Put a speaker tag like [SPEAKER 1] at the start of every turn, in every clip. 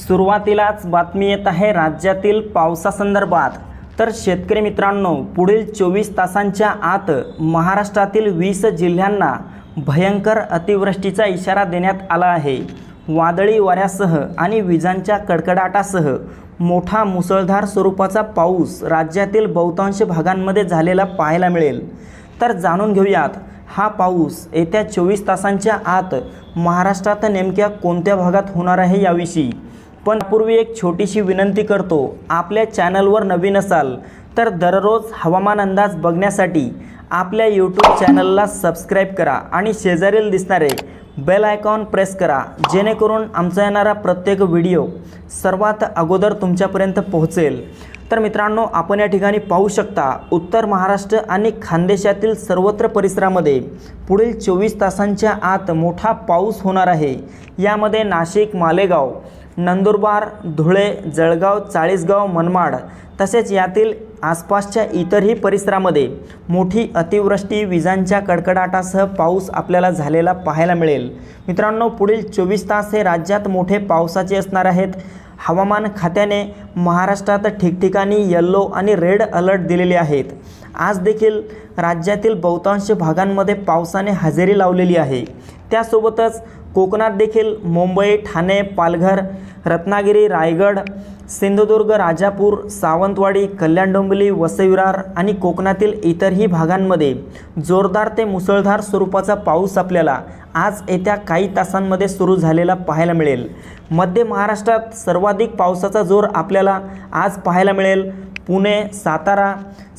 [SPEAKER 1] सुरुवातीलाच बातमी येत आहे राज्यातील पावसासंदर्भात. तर शेतकरी मित्रांनो पुढील चोवीस तासांच्या आत महाराष्ट्रातील वीस जिल्ह्यांना भयंकर अतिवृष्टीचा इशारा देण्यात आला आहे. वादळी वाऱ्यासह आणि विजांच्या कडकडाटासह मोठा मुसळधार स्वरूपाचा पाऊस राज्यातील बहुतांश भागांमध्ये झालेला पाहायला मिळेल. तर जाणून घेऊयात हा पाऊस येत्या चोवीस तासांच्या आत महाराष्ट्रात नेमक्या कोणत्या भागात होणार आहे याविषयी. पण पूर्वी एक छोटीशी विनंती करतो आपल्या चॅनलवर नवीन असाल तर दररोज हवामान अंदाज बघण्यासाठी आपल्या यूट्यूब चॅनलला सबस्क्राईब करा आणि शेजारील दिसणारे बेल आयकॉन प्रेस करा जेणेकरून आमचा येणारा प्रत्येक व्हिडिओ सर्वात अगोदर तुमच्यापर्यंत पोहोचेल. तर मित्रांनो आपण या ठिकाणी पाहू शकता उत्तर महाराष्ट्र आणि खानदेशातील सर्वत्र परिसरामध्ये पुढील चोवीस तासांच्या आत मोठा पाऊस होणार आहे. यामध्ये नाशिक मालेगाव नंदुरबार धुळे जळगाव चाळीसगाव मनमाड तसेच यातील आसपासच्या इतरही परिसरामध्ये मोठी अतिवृष्टी विजांच्या कडकडाटासह पाऊस आपल्याला झालेला पाहायला मिळेल. मित्रांनो पुढील चोवीस तास हे राज्यात मोठे पावसाचे असणार आहेत. हवामान खात्याने महाराष्ट्रात ठिकठिकाणी येल्लो आणि रेड अलर्ट दिलेले आहेत. आज देखील राज्यातील बहुतांश भागांमध्ये पावसाने हजेरी लावलेली आहे. त्यासोबतच कोकणात देखील मुंबई ठाणे पालघर रत्नागिरी रायगड सिंधुदुर्ग राजापूर सावंतवाडी कल्याण डोंबिवली वसईविरार आणि कोकणातील इतरही भागांमध्ये जोरदार ते मुसळधार स्वरूपाचा पाऊस आपल्याला आज येत्या काही तासांमध्ये सुरू झालेला पाहायला मिळेल. मध्य महाराष्ट्रात सर्वाधिक पावसाचा जोर आपल्याला आज पाहायला मिळेल. पुणे सातारा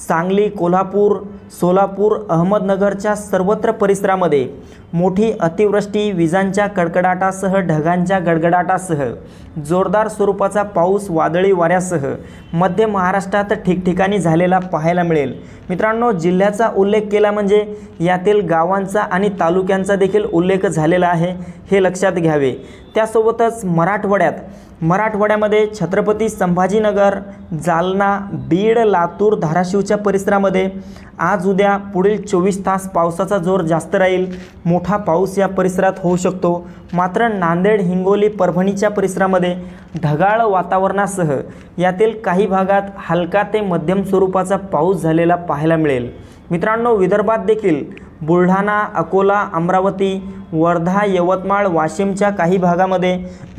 [SPEAKER 1] सांगली कोल्हापूर सोलापूर अहमदनगरच्या सर्वत्र परिसरामध्ये मोठी अतिवृष्टी विजांच्या कडकडाटासह ढगांच्या गडगडाटासह जोरदार स्वरूपाचा पाऊस वादळी वाऱ्यासह मध्य महाराष्ट्रात ठिकठिकाणी झालेला पाहायला मिळेल. मित्रांनो जिल्ह्याचा उल्लेख केला म्हणजे यातील गावांचा आणि तालुक्यांचा देखील उल्लेख झालेला आहे हे लक्षात घ्यावे. त्यासोबतच मराठवाड्यात मराठवाड्यामध्ये छत्रपती संभाजीनगर जालना बीड लातूर धाराशिवच्या परिसरामध्ये आज उद्या पुढील चोवीस तास पावसाचा जोर जास्त राहील. मोठा पाऊस या परिसरात होऊ शकतो. मात्र नांदेड हिंगोली परभणीच्या परिसरामध्ये ढगाळ वातावरणासह यातील काही भागात हलका ते मध्यम स्वरूपाचा पाऊस झालेला पाहायला मिळेल. मित्रांनो विदर्भात देखील बुलढाणा अकोला अमरावती वर्धा यवतमाळ वाशिमच्या काही भागामध्ये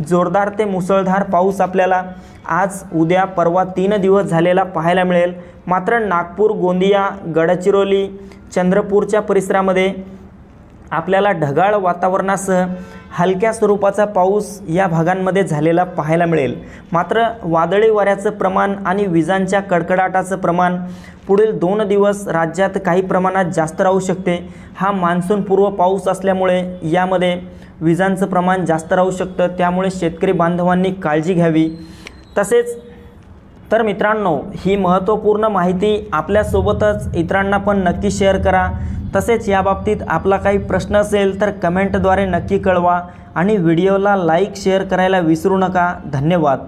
[SPEAKER 1] जोरदार ते मुसळधार पाऊस आपल्याला आज उद्या परवा तीन दिवस झालेला पाहायला मिळेल. मात्र नागपूर गोंदिया गडचिरोली चंद्रपूरच्या परिसरामध्ये आपल्याला ढगाळ वातावरणासह हलक्या स्वरूपाचा पाऊस या भागांमध्ये झालेला पाहायला मिळेल. मात्र वादळी वाऱ्याचं प्रमाण आणि विजांच्या कडकडाटाचं प्रमाण पुढील दोन दिवस राज्यात काही प्रमाणात जास्त राहू शकते. हा मान्सूनपूर्व पाऊस असल्यामुळे यामध्ये विजांचं प्रमाण जास्त राहू शकतं. त्यामुळे शेतकरी बांधवांनी काळजी घ्यावी. तसेच तर मित्रांनो ही महत्त्वपूर्ण माहिती आपल्यासोबतच इतरांना पण नक्की शेअर करा. तसेच याबाबतीत आपला काही प्रश्न असेल तर कमेंटद्वारे नक्की कळवा आणि व्हिडिओला लाईक शेअर करायला विसरू नका. धन्यवाद.